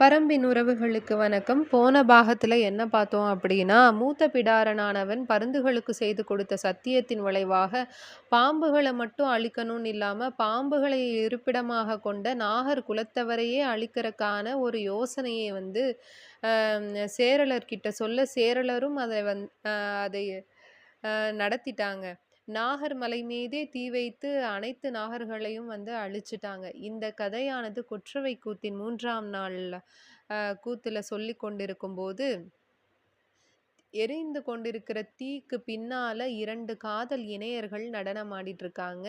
பரம்பின் உறவுகளுக்கு வணக்கம். போன பாகத்தில் என்ன பார்த்தோம் அப்படின்னா, மூத்த பிடாரனானவன் பருந்துகளுக்கு செய்து கொடுத்த சத்தியத்தின் விளைவாக, பாம்புகளை மட்டும் அழிக்கணும்னு இல்லாமல் பாம்புகளை இருப்பிடமாக கொண்ட நாகர் குலத்தவரையே அழிக்கிறக்கான ஒரு யோசனையை வந்து சேரலர்கிட்ட சொல்ல, சேரலரும் அதை வந் அதை நடத்திட்டாங்க. நாகர்மலை மீதே தீ வைத்து அனைத்து நாகர்களையும் வந்து அழிச்சிட்டாங்க இந்த கதையானது குற்றவை கூத்தின் மூன்றாம் நாள் கூத்தில் சொல்லி கொண்டிருக்கும்போது, எரிந்து கொண்டிருக்கிற தீக்கு பின்னால இரண்டு காதல் இணையர்கள் நடனம் ஆடிட்டுருக்காங்க.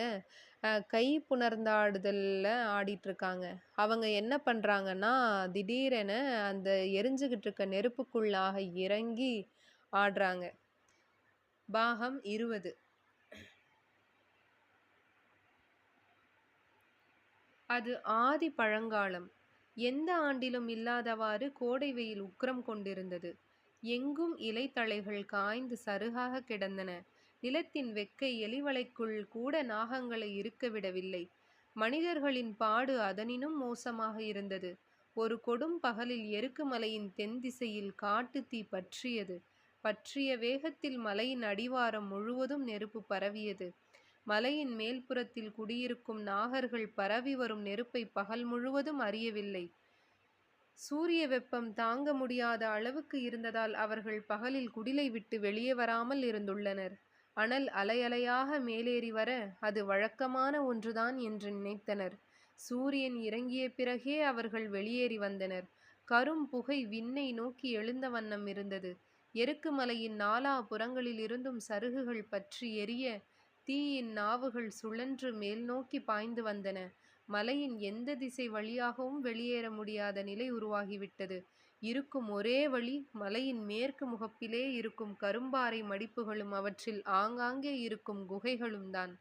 கை புணர்ந்தாடுதலில் ஆடிட்டுருக்காங்க. அவங்க என்ன பண்ணுறாங்கன்னா திடீரென அந்த எரிஞ்சுக்கிட்டு இருக்க நெருப்புக்குள்ளாக இறங்கி ஆடுறாங்க. பாகம் 20 அது ஆதி பழங்காலம். எந்த ஆண்டிலும் இல்லாதவாறு கோடை வெயில் உக்கிரம் கொண்டிருந்தது. எங்கும் இலைத்தலைகள் காய்ந்து சருகாக கிடந்தன. நிலத்தின் வெக்கை எலிவளைக்குள் கூட நாகங்களை இருக்க விடவில்லை. மனிதர்களின் பாடு அதனினும் மோசமாக இருந்தது. ஒரு கொடும் பகலில் எருக்குமலையின் தென் திசையில் காட்டு தீ பற்றியது. பற்றிய வேகத்தில் மலையின் அடிவாரம் முழுவதும் நெருப்பு பரவியது. மலையின் மேல்புறத்தில் குடியிருக்கும் நாகர்கள் பரவி வரும் நெருப்பை பகல் முழுவதும் அறியவில்லை. சூரிய வெப்பம் தாங்க முடியாத அளவுக்கு இருந்ததால் அவர்கள் பகலில் குடிலை விட்டு வெளியே வராமல் இருந்துள்ளனர். அனல் அலையலையாக மேலேறி வர, அது வழக்கமான ஒன்றுதான் என்று நினைத்தனர். சூரியன் இறங்கிய பிறகே அவர்கள் வெளியேறி வந்தனர். கரும் புகை விண்ணை நோக்கி எழுந்த வண்ணம் இருந்தது. எருக்கு மலையின் நாலா புறங்களிலிருந்தும் சருகுகள் பற்றி எரிய, தீயின் நாவுகள் சுழன்று மேல் நோக்கி பாய்ந்து வந்தன. மலையின் எந்த திசை வழியாகவும் வெளியேற முடியாத நிலை உருவாகிவிட்டது. இருக்கும் ஒரே வழி, மலையின் மேற்கு முகப்பிலே இருக்கும் கரும்பாறை மடிப்புகளும் அவற்றில் ஆங்காங்கே இருக்கும் குகைகளும்தான்.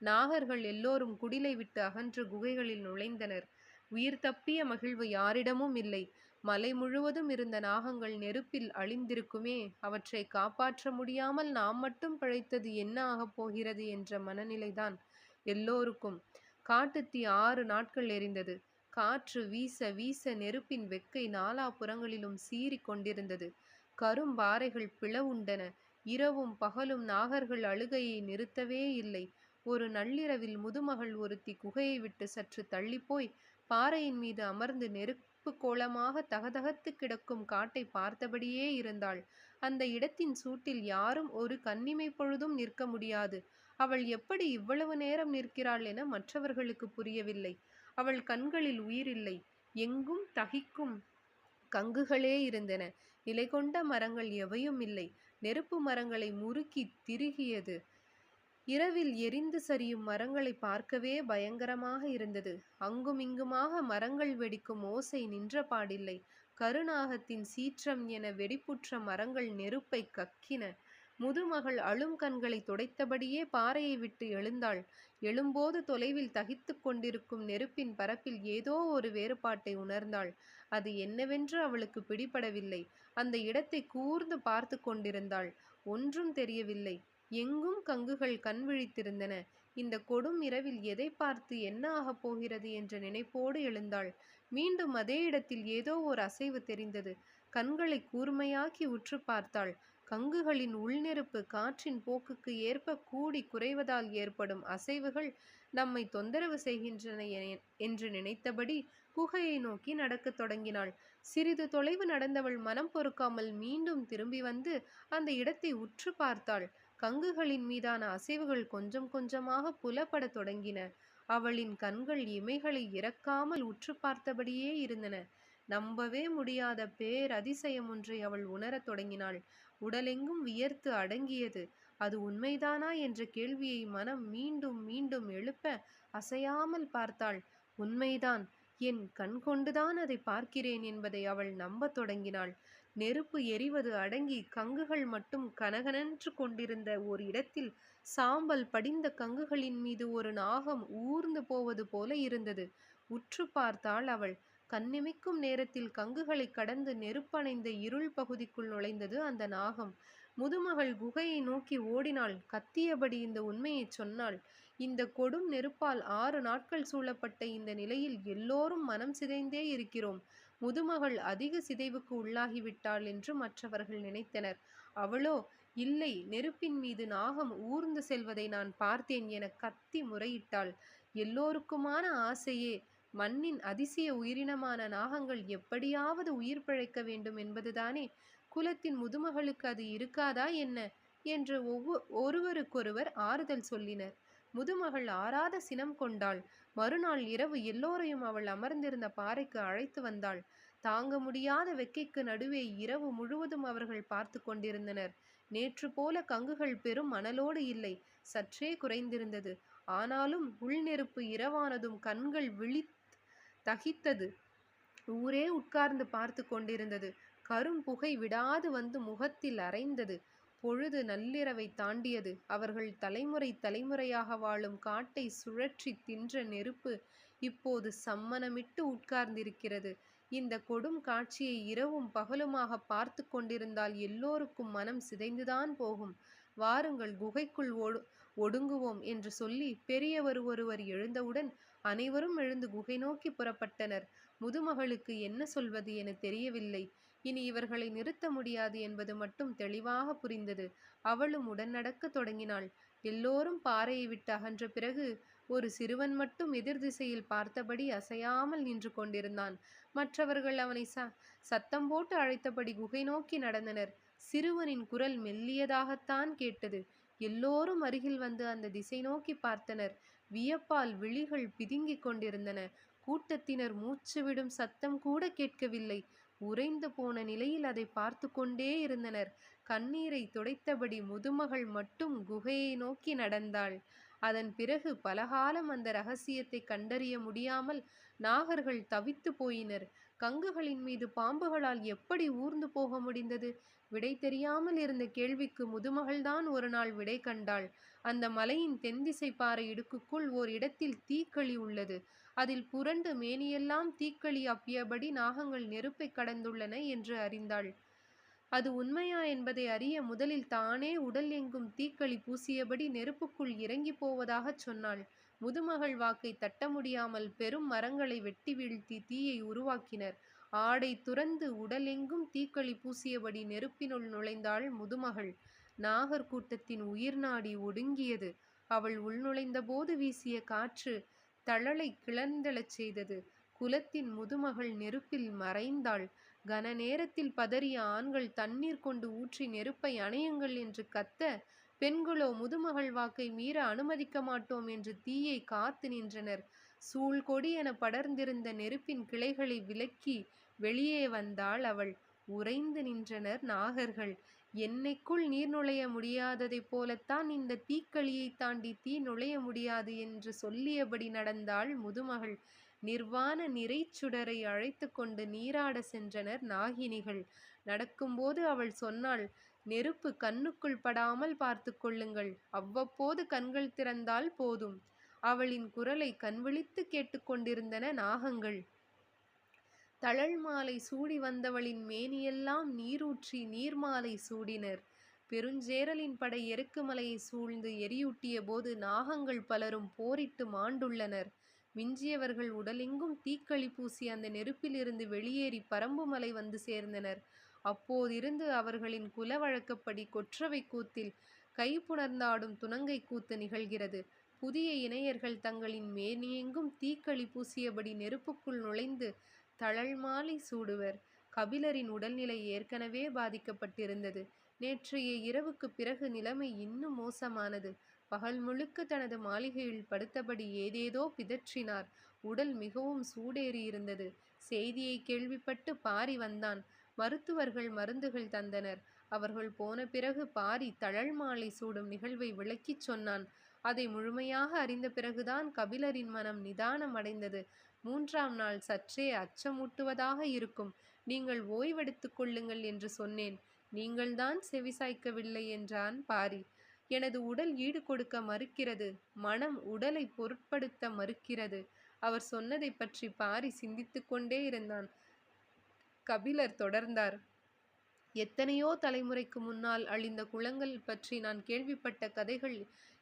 நாகர்கள் எல்லோரும் குடிலை விட்டு அகன்று குகைகளில் நுழைந்தனர். உயிர் தப்பிய மகிழ்வு யாரிடமும் இல்லை. மலை முழுவதும் இருந்த நாகங்கள் நெருப்பில் அழிந்திருக்குமே, அவற்றை காப்பாற்ற முடியாமல் நாம் மட்டும் பிழைத்தது என்ன ஆகப் போகிறது என்ற மனநிலைதான் எல்லோருக்கும். காட்டுத்தீ ஆறு நாட்கள் எரிந்தது. காற்று வீச வீச நெருப்பின் வெக்கை நாலாபுறங்களிலும் சீறிக் கொண்டிருந்தது. கரும்பாறைகள் பிளவுண்டன. இரவும் பகலும் நாகர்கள் அழுகையை நிறுத்தவே இல்லை. ஒரு நள்ளிரவில் முதுமகள் ஒருத்தி குகையை விட்டு சற்று தள்ளிப்போய், பாறையின் மீது அமர்ந்து கருப்பு கோலமாக தகதகத்து கிடக்கும் காட்டை பார்த்தபடியே இருந்தாள். அந்த இடத்தின் சூட்டில் யாரும் ஒரு கண்ணிமை பொழுதும் நிற்க முடியாது. அவள் எப்படி இவ்வளவு நேரம் நிற்கிறாள் என மற்றவர்களுக்கு புரியவில்லை. அவள் கண்களில் உயிரில்லை. எங்கும் தகிக்கும் கங்குகளே இருந்தன. நிலை கொண்ட மரங்கள் எவையும் இல்லை. நெருப்பு மரங்களை முறுக்கி திருகியது. இரவில் எரிந்து சரியும் மரங்களை பார்க்கவே பயங்கரமாக இருந்தது. அங்குமிங்குமாக மரங்கள் வெடிக்கும் ஓசை நின்ற பாடில்லை கருநாகத்தின் சீற்றம் என வெடிப்புற்ற மரங்கள் நெருப்பைக் கக்கின. முதுமகள் அழும் கண்களைத் துடைத்தபடியே பாறையை விட்டு எழுந்தாள். எழும்போது தொலைவில் தகித்துக் கொண்டிருக்கும் நெருப்பின் பரப்பில் ஏதோ ஒரு வேறுபாட்டை உணர்ந்தாள். அது என்னவென்று அவளுக்குப் பிடிபடவில்லை. அந்த இடத்தைக் கூர்ந்து பார்த்துக் கொண்டிருந்தாள். ஒன்றும் தெரியவில்லை. எங்கும் கங்குகள் கண் விழித்திருந்தன. இந்த கொடும் இரவில் எதை பார்த்து என்ன ஆகப் போகிறது என்ற நினைப்போடு எழுந்தாள். மீண்டும் அதே இடத்தில் ஏதோ ஒரு அசைவு தெரிந்தது. கண்களை கூர்மையாக்கி உற்று பார்த்தாள். கங்குகளின் உள்நெருப்பு காற்றின் போக்குக்கு ஏற்ப கூடி குறைவதால் ஏற்படும் அசைவுகள் நம்மை தொந்தரவு செய்கின்றன என்று நினைத்தபடி குகையை நோக்கி நடக்கத் தொடங்கினாள். சிறிது தொலைவு நடந்தவள் மனம் பொறுக்காமல் மீண்டும் திரும்பி வந்து அந்த இடத்தை உற்று பார்த்தாள். கங்குகளின் மீதான அசைவுகள் கொஞ்சம் கொஞ்சமாக புலப்படத் தொடங்கின. அவளின் கண்கள் இமைகளை இறக்காமல் உற்றுப் பார்த்தபடியே இருந்தன. நம்பவே முடியாத பேரதிசயம் ஒன்றை அவள் உணரத் தொடங்கினாள். உடலெங்கும் வியர்த்து அடங்கியது. அது உண்மைதானா என்ற கேள்வியை மனம் மீண்டும் மீண்டும் எழுப்ப, அசையாமல் பார்த்தாள். உண்மைதான். என் கண்கொண்டுதான் அதை பார்க்கிறேன் என்பதை அவள் நம்பத் தொடங்கினாள். நெருப்பு எரிவது அடங்கி, கங்குகள் மட்டும் கனகனென்று கொண்டிருந்த ஒரு இடத்தில் சாம்பல் படிந்த கங்குகளின் மீது ஒரு நாகம் ஊர்ந்து போவது போல இருந்தது. உற்று பார்த்தாள் அவள். கண்ணிமைக்கும் நேரத்தில் கங்குகளை கடந்து நெருப்பணைந்த இருள் பகுதிக்குள் நுழைந்தது அந்த நாகம். முதுமகள் குகையை நோக்கி ஓடினாள். கத்தியபடி இந்த உண்மையைச் சொன்னாள். இந்த கொடும் நெருப்பால் ஆறு நாட்கள் சூழப்பட்ட இந்த நிலையில் எல்லோரும் மனம் சிதைந்தே இருக்கிறோம் முதுமகள் அதிக சிதைவுக்கு உள்ளாகிவிட்டாள் என்று மற்றவர்கள் நினைத்தனர். அவளோ இல்லை நெருப்பின் மீது நாகம் ஊர்ந்து செல்வதை நான் பார்த்தேன் என கத்தி முறையிட்டாள். எல்லோருக்குமான ஆசையே மண்ணின் அதிசய உயிரினமான நாகங்கள் எப்படியாவது உயிர் பிழைக்க வேண்டும் என்பதுதானே? குலத்தின் முதுமகளுக்கு அது இருக்காதா என்ன? என்று ஒவ்வொ ஒருவருக்கொருவர் ஆறுதல் சொல்லினர். முதுமகள் ஆறாத சினம் கொண்டாள். மறுநாள் இரவு எல்லோரையும் அவள் அமர்ந்திருந்த பாறைக்கு அழைத்து வந்தாள். தாங்க முடியாத வெக்கைக்கு நடுவே இரவு முழுவதும் அவர்கள் பார்த்து கொண்டிருந்தனர். நேற்று போல கங்குகள் பெரும் மணலோடு இல்லை. சற்றே குறைந்திருந்தது. ஆனாலும் உள்நெருப்பு இரவானதும் கண்கள் விழி தகித்தது. ஊரே உட்கார்ந்து பார்த்து கொண்டிருந்தது. கரும் புகை விடாது வந்து முகத்தில் அரைந்தது. பொழுது நள்ளிரவை தாண்டியது. அவர்கள் தலைமுறை தலைமுறையாக வாழும் காட்டை சுழற்றி தின்ற நெருப்பு இப்போது சம்மனமிட்டு உட்கார்ந்திருக்கிறது. இந்த கொடும் காட்சியை இரவும் பகலுமாக பார்த்து கொண்டிருந்தால் எல்லோருக்கும் மனம் சிதைந்துதான் போகும். வாருங்கள் குகைக்குள் ஒடு ஒடுங்குவோம் என்று சொல்லி பெரியவர் ஒருவர் எழுந்தவுடன் அனைவரும் எழுந்து குகை நோக்கி புறப்பட்டனர். முதுமகளுக்கு என்ன சொல்வது என தெரியவில்லை. இனி இவர்களை நிறுத்த முடியாது என்பது மட்டும் தெளிவாக புரிந்தது. அவளும் உடன் நடக்க தொடங்கினாள். எல்லோரும் பாறையை விட்டு அகன்ற பிறகு ஒரு சிறுவன் மட்டும் எதிர் திசையில் பார்த்தபடி அசையாமல் நின்று கொண்டிருந்தான். மற்றவர்கள் அவனை ச சத்தம் போட்டு அழைத்தபடி குகை நோக்கி நடந்தனர். சிறுவனின் குரல் மெல்லியதாகத்தான் கேட்டது. எல்லோரும் அருகில் வந்து அந்த திசை நோக்கி பார்த்தனர். வியப்பால் விழிகள் பிதுங்கிக் கொண்டிருந்தன. கூட்டத்தினர் மூச்சு விடும் சத்தம் கூட கேட்கவில்லை. உறைந்து போன நிலையில் அதை பார்த்து கொண்டே இருந்தனர். கண்ணீரை துடைத்தபடி முதுமகள் மட்டும் குகையை நோக்கி நடந்தாள். அதன் பிறகு பலகாலம் அந்த ரகசியத்தை கண்டறிய முடியாமல் நாகர்கள் தவித்து போயினர். கங்குகளின் மீது பாம்புகளால் எப்படி ஊர்ந்து போக முடிந்தது? விடை தெரியாமல் இருந்த கேள்விக்கு முதுமகள்தான் ஒரு நாள் விடை கண்டாள். அந்த மலையின் தென்திசை பாறை இடுக்குக்குள் ஓர் இடத்தில் தீக்களி உள்ளது. அதில் புரண்டு மேனியெல்லாம் தீக்களி அப்பியபடி நாகங்கள் நெருப்பை கடந்துள்ளன என்று அறிந்தாள். அது உண்மையா என்பதை அறிய முதலில் தானே உடல் எங்கும் தீக்களி பூசியபடி நெருப்புக்குள் இறங்கி போவதாகச் சொன்னாள். முதுமகள் வாக்கை தட்ட முடியாமல் பெரும் மரங்களை வெட்டி வீழ்த்தி தீயை உருவாக்கினர். ஆடை துறந்து உடலெங்கும் தீக்களி பூசியபடி நெருப்பினுள் நுழைந்தாள் முதுமகள். நாகர் கூட்டத்தின் உயிர் நாடி ஒடுங்கியது. அவள் உள்நுழைந்தபோது வீசிய காற்று தழலை கிளர்ந்தெழச் செய்தது. குலத்தின் முதுமகள் நெருப்பில் மறைந்தாள். கன நேரத்தில் பதறிய ஆண்கள் தண்ணீர் கொண்டு ஊற்றி நெருப்பை அணையுங்கள் என்று கத்த பெண்களோ முதுமகள் வாக்கை மீற அனுமதிக்க மாட்டோம் என்று தீயை காத்து நின்றனர். சூழ்கொடி என படர்ந்திருந்த நெருப்பின் கிளைகளை விலக்கி வெளியே வந்தாள் அவள். உறைந்து நின்றனர் நாகர்கள். என்னைக்குள் நீர் நுழைய முடியாததைப் போலத்தான் இந்த தீக்களியை தாண்டி தீ நுழைய முடியாது என்று சொல்லியபடி நடந்தாள் முதுமகள். நிர்வாண நிறைச்சுடரை அழைத்து கொண்டு நீராட சென்றனர் நாகினிகள். நடக்கும்போது அவள் சொன்னாள் நெருப்பு கண்ணுக்குள் படாமல் பார்த்து கொள்ளுங்கள். அவ்வப்போது கண்கள் திறந்தால் போதும். அவளின் குரலை கண்விழித்து கேட்டுக்கொண்டிருந்தன நாகங்கள். தழல் மாலை சூடி வந்தவளின் மேனியெல்லாம் நீரூற்றி நீர்மாலை சூடினர். பெருஞ்சேரலின் படை எருக்குமலையை சூழ்ந்து எரியூட்டிய போது நாகங்கள் பலரும் போரிட்டு மாண்டுள்ளனர். மிஞ்சியவர்கள் உடலெங்கும் தீக்களி பூசி அந்த நெருப்பிலிருந்து வெளியேறி பரம்புமலை வந்து சேர்ந்தனர். அப்போதிருந்து அவர்களின் குல வழக்கப்படி கொற்றவை கூத்தில் கைப்புணர்ந்தாடும் துணங்கை கூத்து நிகழ்கிறது. புதிய இணையர்கள் தங்களின் மேனியெங்கும் தீக்களி பூசியபடி நெருப்புக்குள் நுழைந்து தழல் மாலை சூடுவர். கபிலரின் உடல்நிலை ஏற்கனவே பாதிக்கப்பட்டிருந்தது. நேற்றைய இரவுக்கு பிறகு நிலைமை இன்னும் மோசமானது. பகல் முழுக்க தனது மாளிகையில் படுத்தபடி ஏதேதோ பிதற்றினார். உடல் மிகவும் சூடேறியிருந்தது. செய்தியை கேள்விப்பட்டு பாரி வந்தான். மருத்துவர்கள் மருந்துகள் தந்தனர். அவர்கள் போன பிறகு பாரி தழல் மாலை சூடும் நிகழ்வை விளக்கிச் சொன்னான். அதை முழுமையாக அறிந்த பிறகுதான் கபிலரின் மனம் நிதானம் அடைந்தது மூன்றாம் நாள் சற்றே அச்சமூட்டுவதாக இருக்கும். நீங்கள் ஓய்வெடுத்துக் கொள்ளுங்கள் என்று சொன்னேன். நீங்கள்தான் செவிசாய்க்கவில்லை என்றான் பாரி. எனது உடல் ஈடு கொடுக்க மறுக்கிறது. மனம் உடலை பொருட்படுத்த மறுக்கிறது. அவர் சொன்னதை பற்றி பாரி சிந்தித்து கொண்டே இருந்தான். கபிலர் தொடர்ந்தார். எத்தனையோ தலைமுறைக்கு முன்னால் அழிந்த குளங்கள் பற்றி நான் கேள்விப்பட்ட கதைகள்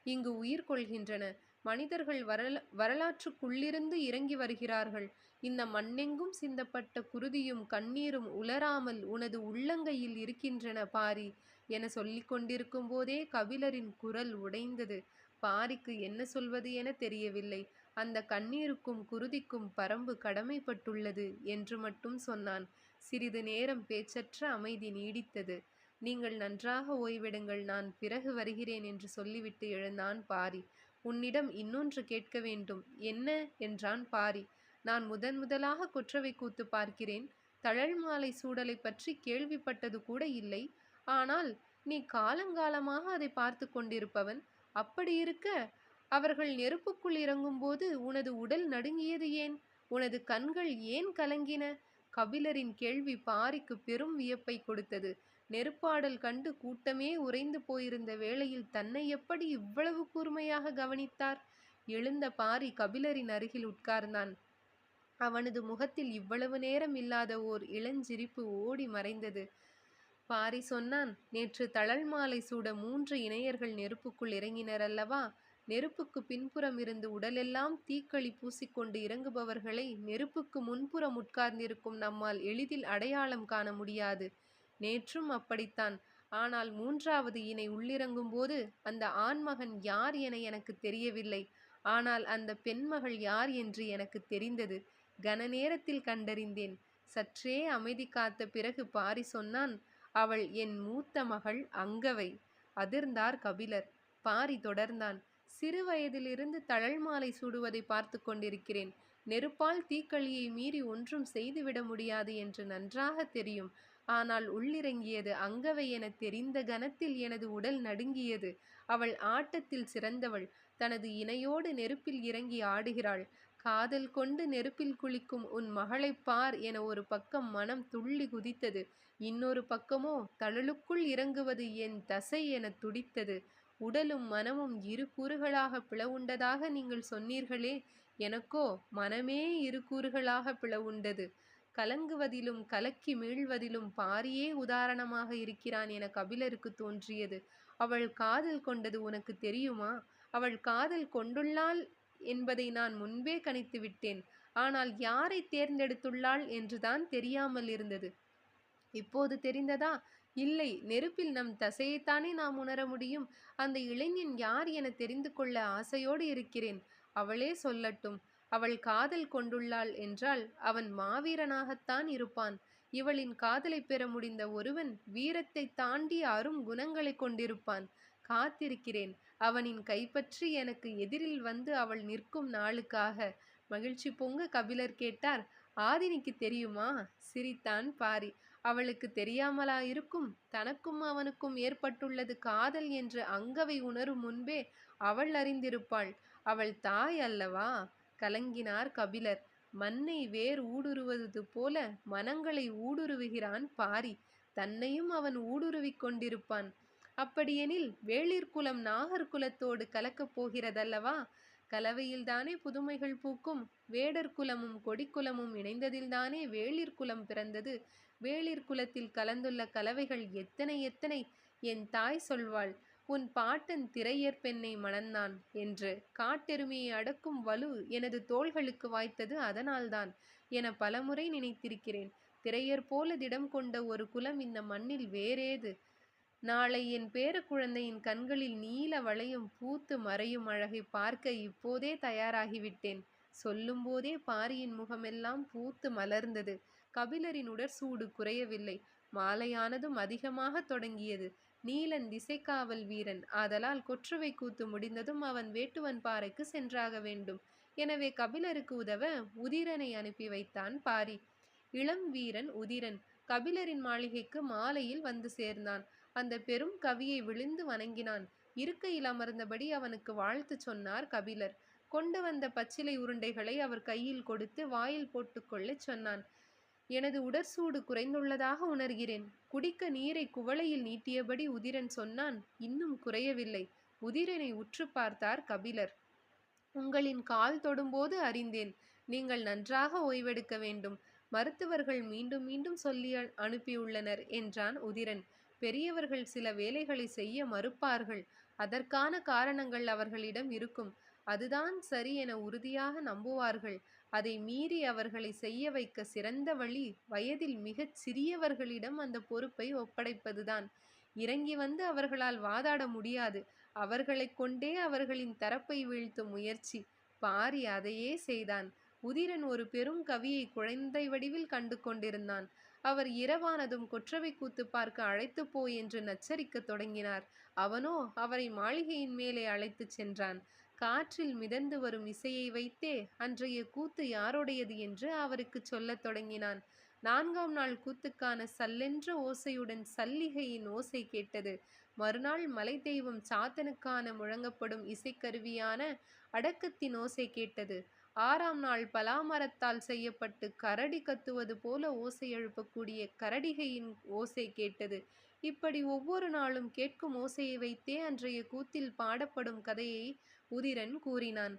இங்கு உயிர் கொள்கின்றன. மனிதர்கள் வரல வரலாற்றுக்குள்ளிருந்து இறங்கி வருகிறார்கள். இந்த மண்ணெங்கும் சிந்தப்பட்ட குருதியும் கண்ணீரும் உலராமல் உனது உள்ளங்கையில் இருக்கின்றன பாரி என சொல்லிக் கொண்டிருக்கும் போதே கபிலரின் குரல் உடைந்தது. பாரிக்கு என்ன சொல்வது என தெரியவில்லை. அந்த கண்ணீருக்கும் குருதிக்கும் பரம்பு கடமைப்பட்டுள்ளது என்று மட்டும் சொன்னான். சிறிது நேரம் பேச்சற்ற அமைதி நீடித்தது. நீங்கள் நன்றாக ஓய்வெடுங்கள் நான் பிறகு வருகிறேன் என்று சொல்லிவிட்டு எழுந்தான் பாரி. உன்னிடம் இன்னொன்று கேட்க வேண்டும். என்ன? என்றான் பாரி. நான் முதன் முதலாக குற்றவை கூத்து பார்க்கிறேன். தழல் மாலை சூடலை பற்றி கேள்விப்பட்டது கூட இல்லை. ஆனால் நீ காலங்காலமாக அதை பார்த்து கொண்டிருப்பவன். அப்படி இருக்க அவர்கள் நெருப்புக்குள் இறங்கும்போது உனது உடல் நடுங்கியது ஏன்? உனது கண்கள் ஏன் கலங்கின? கபிலரின் கேள்வி பாரிக்கு பெரும் வியப்பை கொடுத்தது. நெருப்பாடல் கண்டு கூட்டமே உறைந்து போயிருந்த வேளையில் தன்னை எப்படி இவ்வளவு கூர்மையாக கவனித்தார்? எழுந்த பாரி கபிலரின் அருகில் உட்கார்ந்தான். அவனது முகத்தில் இவ்வளவு நேரம் இல்லாத ஓர் இளஞ்சிரிப்பு ஓடி மறைந்தது. பாரி சொன்னான் நேற்று தழல் மாலை சூட மூன்று இணையர்கள் நெருப்புக்குள் இறங்கினர் அல்லவா நெருப்புக்கு பின்புறம் இருந்து உடலெல்லாம் தீக்களி பூசிக்கொண்டு இறங்குபவர்களை நெருப்புக்கு முன்புறம் உட்கார்ந்திருக்கும் நம்மால் எளிதில் அடையாளம் காண முடியாது. நேற்றும் அப்படித்தான். ஆனால் மூன்றாவது இணை உள்ளிறங்கும் போது அந்த ஆண்மகன் யார் என எனக்கு தெரியவில்லை. ஆனால் அந்த பெண்மகள் யார் என்று எனக்கு தெரிந்தது. கன நேரத்தில் கண்டறிந்தேன். சற்றே அமைதி காத்த பிறகு பாரி சொன்னான் அவள் என் மூத்த மகள் அங்கவை. அதிர்ந்தார் கபிலர். பாரி தொடர்ந்தான். சிறு வயதிலிருந்து தழல் மாலை சூடுவதை பார்த்து கொண்டிருக்கிறேன். நெருப்பால் தீக்களியை மீறி ஒன்றும் செய்துவிட முடியாது என்று நன்றாக தெரியும். ஆனால் உள்ளிறங்கியது அங்கவை என தெரிந்த கணத்தில் எனது உடல் நடுங்கியது. அவள் ஆட்டத்தில் சிறந்தவள். தனது இணையோடு நெருப்பில் இறங்கி ஆடுகிறாள். காதல் கொண்டு நெருப்பில் குளிக்கும் உன் மகளைப் பார் என ஒரு பக்கம் மனம் துள்ளி குதித்தது. இன்னொரு பக்கமோ தழலுக்குள் இறங்குவது என் தசை என துடித்தது. உடலும் மனமும் இரு கூறுகளாக பிளவுண்டதாக நீங்கள் சொன்னீர்களே எனக்கோ மனமே இரு கூறுகளாக பிளவுண்டது. கலங்குவதிலும் கலக்கி மீள்வதிலும் பாரியே உதாரணமாக இருக்கிறான் என கபிலருக்கு தோன்றியது. அவள் காதல் கொண்டது உனக்கு தெரியுமா? அவள் காதல் கொண்டுள்ளாள் என்பதை நான் முன்பே கணித்து விட்டேன். ஆனால் யாரை தேர்ந்தெடுத்துள்ளாள் என்றுதான் தெரியாமல் இருந்தது. இப்போது தெரிந்ததா? இல்லை நெருப்பில் நம் தசையைத்தானே நாம் உணர முடியும்? அந்த இளைஞன் யார் என தெரிந்து கொள்ள ஆசையோடு இருக்கிறேன். அவளே சொல்லட்டும் அவள் காதல் கொண்டுள்ளாள் என்றால் அவன் மாவீரனாகத்தான் இருப்பான். இவளின் காதலை பெற முடிந்த ஒருவன் வீரத்தை தாண்டி அரும் குணங்களை கொண்டிருப்பான். காத்திருக்கிறேன் அவனின் கைப்பற்றி எனக்கு எதிரில் வந்து அவள் நிற்கும் நாளுக்காக. மகிழ்ச்சி பொங்க கபிலர் கேட்டார் ஆதினிக்கு தெரியுமா சிரித்தான் பாரி. அவளுக்கு தெரியாமலா இருக்கும் தனக்கும் அவனுக்கும் ஏற்பட்டுள்ளது காதல் என்று அங்கவை உணரும் முன்பே அவள் அறிந்திருப்பாள். அவள் தாய் அல்லவா? கலங்கினார் கபிலர். மண்ணை வேர் ஊடுருவது போல மனங்களை ஊடுருவுகிறான் பாரி. தன்னையும் அவன் ஊடுருவிக் கொண்டிருப்பான். அப்படியெனில் வேளிர்குலம் நாகர்குலத்தோடு கலக்கப் போகிறதல்லவா? கலவையில்தானே புதுமைகள் பூக்கும் வேடர் குலமும் கொடிக்குலமும் இணைந்ததில்தானே வேளிர் குலம் பிறந்தது? வேளிர் குலத்தில் கலந்துள்ள கலவைகள் எத்தனை எத்தனை? என் தாய் சொல்வாள் உன் பாட்டன் திரையர் பெண்ணை மணந்தான் என்று. காட்டெருமையை அடக்கும் வலு எனது தோள்களுக்கு வாய்த்தது அதனால்தான் என பலமுறை நினைத்திருக்கிறேன். திரையர் போல திடம் கொண்ட ஒரு குலம் இந்த மண்ணில் வேறேது? நாளை என் பேர குழந்தையின் கண்களில் நீல வளையும் பூத்து மறையும் அழகை பார்க்க இப்போதே தயாராகிவிட்டேன். சொல்லும்போதே பாரியின் முகமெல்லாம் பூத்து மலர்ந்தது. கபிலரின் உடற்சூடு குறையவில்லை. மாலையானதும் அதிகமாக தொடங்கியது. நீலன் திசைக்காவல் வீரன். ஆதலால் கொற்றுவை கூத்து முடிந்ததும் அவன் வேட்டுவன் பாறைக்கு சென்றாக வேண்டும். எனவே கபிலருக்கு உதவ உதிரனை அனுப்பி வைத்தான் பாரி. இளம் வீரன் உதிரன். கபிலரின் மாளிகைக்கு மாலையில் வந்து சேர்ந்தான். அந்த பெரும் கவியை விழுந்து வணங்கினான். இருக்கையில் அமர்ந்தபடி அவனுக்கு வாழ்த்து சொன்னார் கபிலர். கொண்டு வந்த பச்சிலை உருண்டைகளை அவர் கையில் கொடுத்து வாயில் போட்டுக்கொள்ளச் சொன்னான். எனது உடற்சூடு குறைந்துள்ளதாக உணர்கிறேன். குடிக்க நீரை குவளையில் நீட்டியபடி உதிரன் சொன்னான் இன்னும் குறையவில்லை. உதிரனை உற்று பார்த்தார் கபிலர். உங்களின் கால் தொடும்போது அறிந்தேன். நீங்கள் நன்றாக ஓய்வெடுக்க வேண்டும். மருத்துவர்கள் மீண்டும் மீண்டும் சொல்லி அனுப்பியுள்ளனர் என்றான் உதிரன். பெரியவர்கள் சில வேலைகளை செய்ய மறுப்பார்கள். அதற்கான காரணங்கள் அவர்களிடம் இருக்கும். அதுதான் சரி என உறுதியாக நம்புவார்கள். அதை மீறி அவர்களை செய்ய வைக்க சிறந்த வழி வயதில் மிகச் சிறியவர்களிடம் அந்த பொறுப்பை ஒப்படைப்பதுதான். இறங்கி வந்து அவர்களால் வாதாட முடியாது. அவர்களைக் கொண்டே அவர்களின் தரப்பை வீழ்த்தும் முயற்சி. பாரி அதையே செய்தான். உதிரன் ஒரு பெரும் கவியை குழந்தை வடிவில் கண்டு கொண்டிருந்தான். அவர் இரவானதும் கொற்றவை கூத்து பார்க்க அழைத்துப் போ என்று நச்சரிக்கத் தொடங்கினார். அவனோ அவரை மாளிகையின் மேலே அழைத்துச் சென்றான். காற்றில் மிதந்து வரும் இசையை வைத்தே அன்றைய கூத்து யாருடையது என்று அவருக்கு சொல்லத் தொடங்கினான். நான்காம் நாள் கூத்துக்கான சல்லென்ற ஓசையுடன் சல்லிகையின் ஓசை கேட்டது. மறுநாள் மலை தெய்வம் சாத்தனுக்கான முழங்கப்படும் இசைக்கருவியான அடக்கத்தின் ஓசை கேட்டது. ஆறாம் நாள் பலாமரத்தால் செய்யப்பட்டு கரடி கத்துவது போல ஓசை எழுப்பக்கூடிய கரடிகையின் ஓசை கேட்டது. இப்படி ஒவ்வொரு நாளும் கேட்கும் ஓசையை வைத்தே அன்றைய கூத்தில் பாடப்படும் கதையை உதிரன் கூறினான்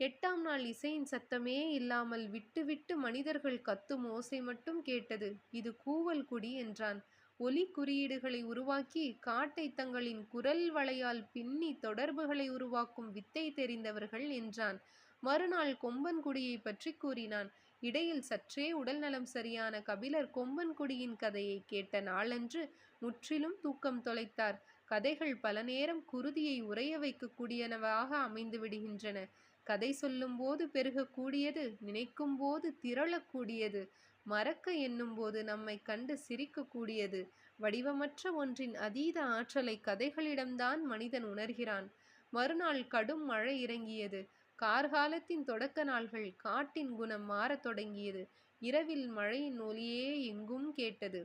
எட்டாம் நாள் இசையின் சத்தமே இல்லாமல் விட்டு விட்டு மனிதர்கள் கத்தும் ஓசை மட்டும் கேட்டது. இது கூவல் குடி என்றான். ஒலி குறியீடுகளை உருவாக்கி காட்டை தங்களின் குரல் வளையால் பின்னி தொடர்புகளை உருவாக்கும் வித்தை தெரிந்தவர்கள் என்றான். மறுநாள் கொம்பன்குடியை பற்றி கூறினான். இடையில் சற்றே உடல் நலம் சரியான கபிலர் கொம்பன்குடியின் கதையை கேட்ட நாளன்று முற்றிலும் தூக்கம் தொலைத்தார். கதைகள் பல நேரம் குருதியை உறைய வைக்கக்கூடியனவாக அமைந்து விடுகின்றன. கதை சொல்லும்போது பெருகக்கூடியது நினைக்கும் போது திரளக்கூடியது மறக்க என்னும்போது நம்மை கண்டு சிரிக்கக்கூடியது. வடிவமற்ற ஒன்றின் அதீத ஆற்றலை கதைகளிடம்தான் மனிதன் உணர்கிறான். மறுநாள் கடும் மழை இறங்கியது. கார்காலத்தின் தொடக்க நாள்கள் காட்டின் குணம் மாறத் தொடங்கியது. இரவில் மழையின் ஒலியே எங்கும் கேட்டது.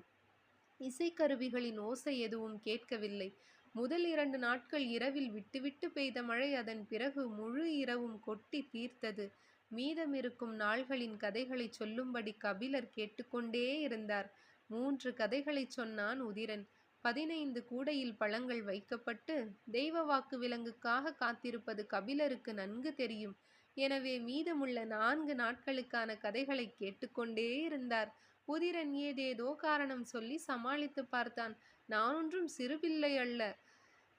இசைக்கருவிகளின் ஓசை எதுவும் கேட்கவில்லை. முதல் இரண்டு நாட்கள் இரவில் விட்டுவிட்டு பெய்த மழை அதன் பிறகு முழு இரவும் கொட்டி தீர்த்தது. மீதமிருக்கும் நாள்களின் கதைகளை சொல்லும்படி கபிலர் கேட்டுக்கொண்டே இருந்தார். மூன்று கதைகளை சொன்னான் உதிரன். பதினைந்து கூடையில் பழங்கள் வைக்கப்பட்டு தெய்வ வாக்கு விலங்குக்காக காத்திருப்பது கபிலருக்கு நன்கு தெரியும். எனவே மீதமுள்ள நான்கு நாட்களுக்கான கதைகளை கேட்டுக்கொண்டே இருந்தார். உதிரன் ஏதேதோ காரணம் சொல்லி சமாளித்து பார்த்தான். நான் ஒன்றும் சிறுபிள்ளை அல்ல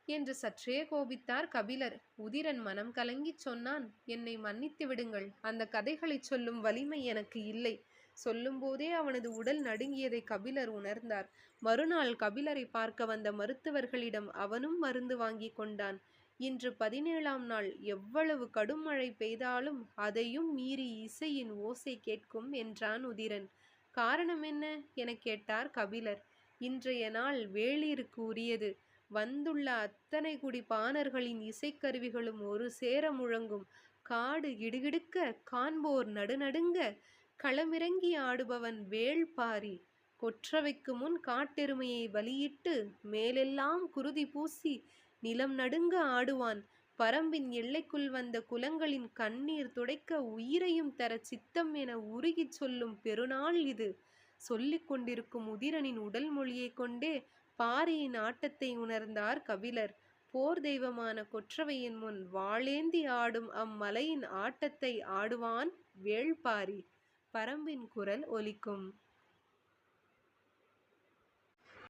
என்று சற்றே கோபித்தார் கபிலர். உதிரன் மனம் கலங்கிச் சொன்னான் என்னை மன்னித்து விடுங்கள். அந்த கதைகளை சொல்லும் வலிமை எனக்கு இல்லை. சொல்லும்போதே அவனது உடல் நடுங்கியதை கபிலர் உணர்ந்தார். மறுநாள் கபிலரை பார்க்க வந்த மருத்துவர்களிடம் அவனும் மருந்து வாங்கி கொண்டான். இன்று பதினேழாம் நாள். எவ்வளவு கடும் மழை பெய்தாலும் அதையும் மீறி இசையின் ஓசை கேட்கும் என்றான் உதிரன். காரணம் என்ன? என கேட்டார் கபிலர். இன்றைய நாள் வேளிருக்கு உரியது. வந்துள்ள அத்தனை குடி பாணர்களின் இசைக்கருவிகளும் ஒரு சேர முழங்கும். காடு இடுகிடுக்க காண்போர் நடுநடுங்க களமிறங்கி ஆடுபவன் வேள்பாரி கொற்றவைக்கு முன் காட்டெருமையை வலியிட்டு மேலெல்லாம் குருதி பூசி நிலம் நடுங்க ஆடுவான். பரம்பின் எல்லைக்குள் வந்த குலங்களின் கண்ணீர் துடைக்க உயிரையும் தர சித்தம் என உருகிச் சொல்லும் பெருநாள் இது. சொல்லிக் கொண்டிருக்கும் உதிரனின் உடல் மொழியை கொண்டே பாரியின் ஆட்டத்தை உணர்ந்தார் கபிலர். போர் தெய்வமான கொற்றவையின் முன் வாளேந்தி ஆடும் அம்மலையின் ஆட்டத்தை ஆடுவான் வேள்பாரி. பரம்பின் குரல் ஒலிக்கும்.